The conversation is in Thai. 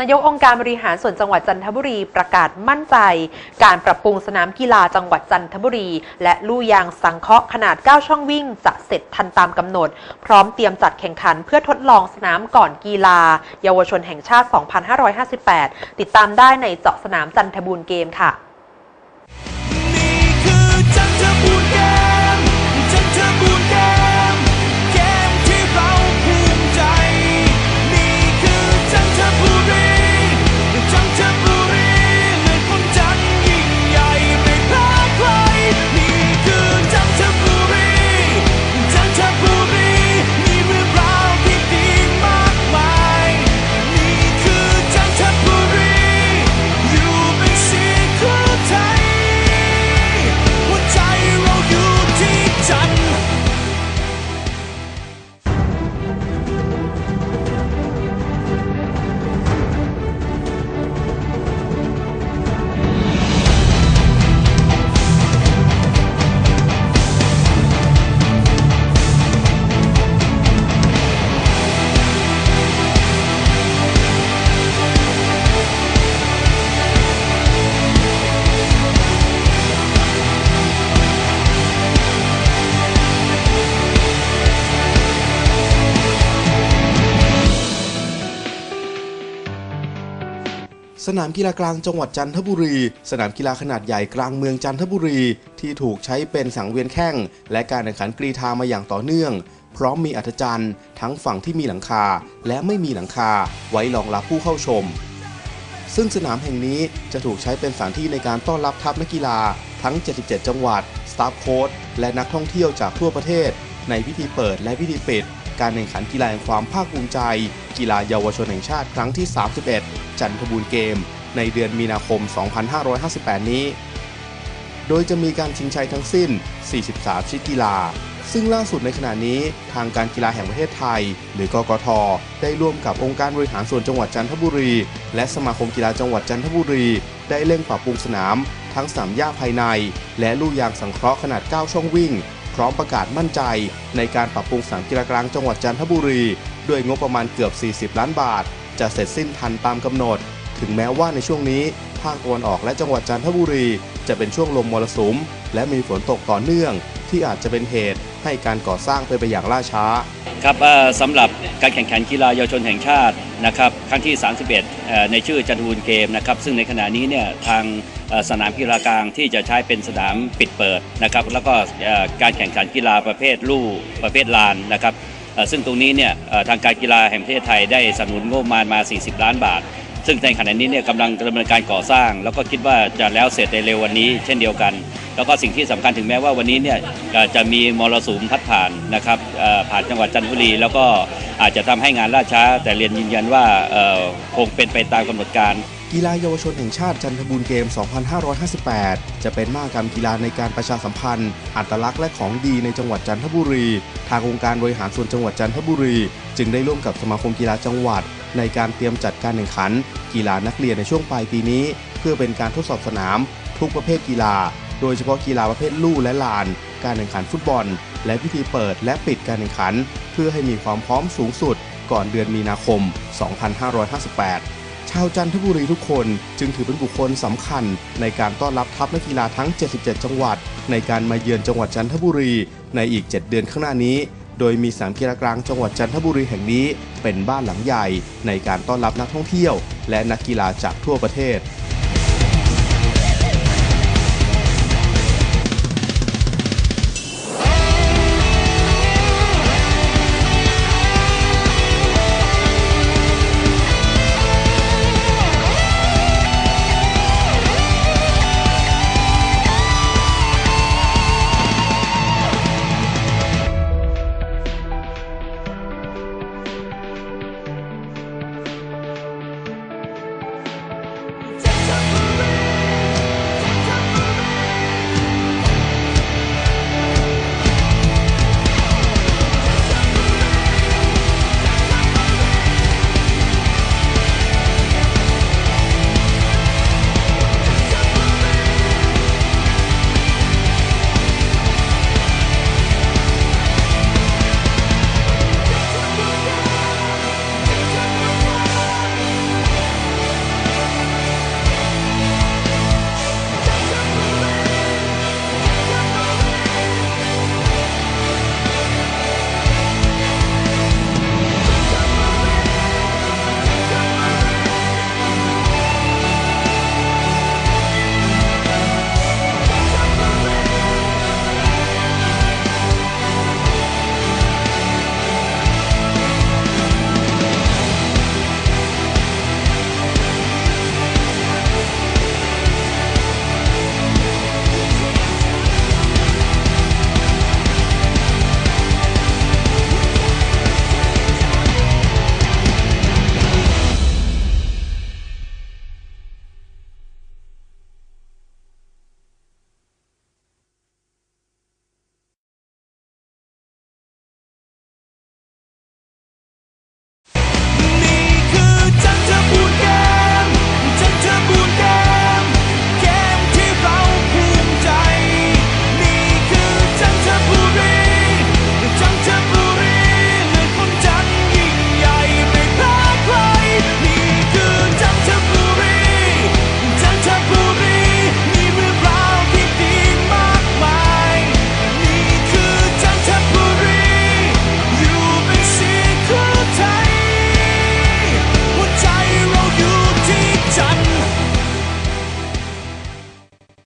นายกองค์การบริหารส่วนจังหวัดจันทบุรีประกาศมั่นใจ การปรับปรุงสนามกีฬาจังหวัดจันทบุรี และลู่ยางสังเคราะห์ขนาด 9 ช่องวิ่ง จะเสร็จทันตามกำหนด พร้อมเตรียมจัดแข่งขันเพื่อทดลองสนามก่อนกีฬา เยาวชนแห่งชาติ 2558 ติดตามได้ในเจาะสนามจันทบูรเกมค่ะ สนามกีฬากลางจังหวัดจันทบุรี สนามกีฬาขนาดใหญ่กลางเมืองจันทบุรี ที่ถูกใช้เป็นสังเวียนแข่ง และการแข่งขันกรีธามาอย่างต่อเนื่อง พร้อมมีอัธจันทร์ทั้งฝั่งที่มีหลังคาและไม่มีหลังคา ไว้รองรับผู้เข้าชม ซึ่งสนามแห่งนี้จะถูกใช้เป็นสถานที่ในการต้อนรับทัพนักกีฬา ทั้ง 77 จังหวัด สตาฟโค้ชและนักท่องเที่ยวจากทั่วประเทศ ในพิธีเปิดและพิธีปิด การแข่งขันกีฬาแห่งความภาคภูมิใจ กีฬาเยาวชนแห่งชาติครั้งที่ 31 จันทบูรเกม ในเดือนมีนาคม 2558 นี้ โดยจะมีการชิงชัยทั้งสิ้น 43 ชนิดกีฬา ซึ่งล่าสุดในขณะนี้ทางการกีฬาแห่งประเทศไทย หรือกกท ได้ร่วมกับองค์การบริหารส่วนจังหวัดจันทบุรี และสมาคมกีฬาจังหวัดจันทบุรี ได้เร่งปรับปรุงสนามทั้งสามย่าภายใน และลู่ยางสังเคราะห์ขนาด 9 ช่องวิ่ง พร้อมประกาศมั่นใจ ในการปรับปรุงสนามกีฬากลางจังหวัดจันทบุรี ด้วยงบประมาณเกือบ 40 ล้านบาท จะเสร็จสิ้นทันตามกำหนด ถึงแม้ว่าในช่วงนี้ภาคตะวันออกและจังหวัดจันทบุรี จะเป็นช่วงลมมรสุม และมีฝนตกต่อเนื่อง ที่อาจจะเป็นเหตุให้การก่อสร้างเป็นไปอย่างล่าช้า ครับสำหรับการแข่งขันกีฬาเยาวชนแห่งชาตินะครับครั้งที่ 31 ในชื่อจันทบูลเกมนะครับซึ่งในขณะนี้เนี่ยทาง สนามกีฬากลางที่จะใช้เป็นสนามปิดเปิดนะครับแล้วก็การแข่งขันกีฬาประเภทลู่ประเภทลานนะครับซึ่งตรงนี้เนี่ยทางการกีฬาแห่งประเทศไทยได้สนับสนุนงบประมาณมา 40 ล้านบาท ซึ่งในขณะนี้เนี่ยกำลังดำเนินการก่อสร้าง แล้วก็คิดว่าจะแล้วเสร็จในเร็ววันนี้เช่นเดียวกัน แล้วก็สิ่งที่สำคัญถึงแม้ว่าวันนี้เนี่ยจะมีมรสุมพัดผ่านนะครับผ่านจังหวัดจันทบุรี แล้วก็อาจจะทำให้งานล่าช้า แต่เรียนยืนยันว่าคงเป็นไปตามกำหนดการกีฬาเยาวชนแห่งชาติจันทบูรณ์เกม 2558 จะเป็นมหกรรมกีฬาในการประชาสัมพันธ์ อัตลักษณ์และของดีในจังหวัดจันทบุรี ทางองค์การบริหารส่วนจังหวัดจันทบุรี จึงได้ร่วมกับสมาคมกีฬาจังหวัด ในการเตรียมจัดการแข่งขัน กีฬานักเรียนในช่วงปลายปีนี้ เพื่อเป็นการทดสอบสนาม ทุกประเภทกีฬา โดยเฉพาะกีฬาประเภทลู่และลาน การแข่งขันฟุตบอล และพิธีเปิดและปิดการแข่งขัน เพื่อให้มีความพร้อมสูงสุด ก่อนเดือนมีนาคม 2558ชาวจันทบุรีทุกคนจึงถือเป็นบุคคลสำคัญ ในการต้อนรับทัพนักกีฬาทั้ง 77 จังหวัด ในการมาเยือนจังหวัดจันทบุรี ในอีก 7 เดือนข้างหน้านี้ โดยมีสนามกีฬากลางจังหวัดจันทบุรีแห่งนี้ เป็นบ้านหลังใหญ่ ในการต้อนรับนักท่องเที่ยว และนักกีฬาจากทั่วประเทศ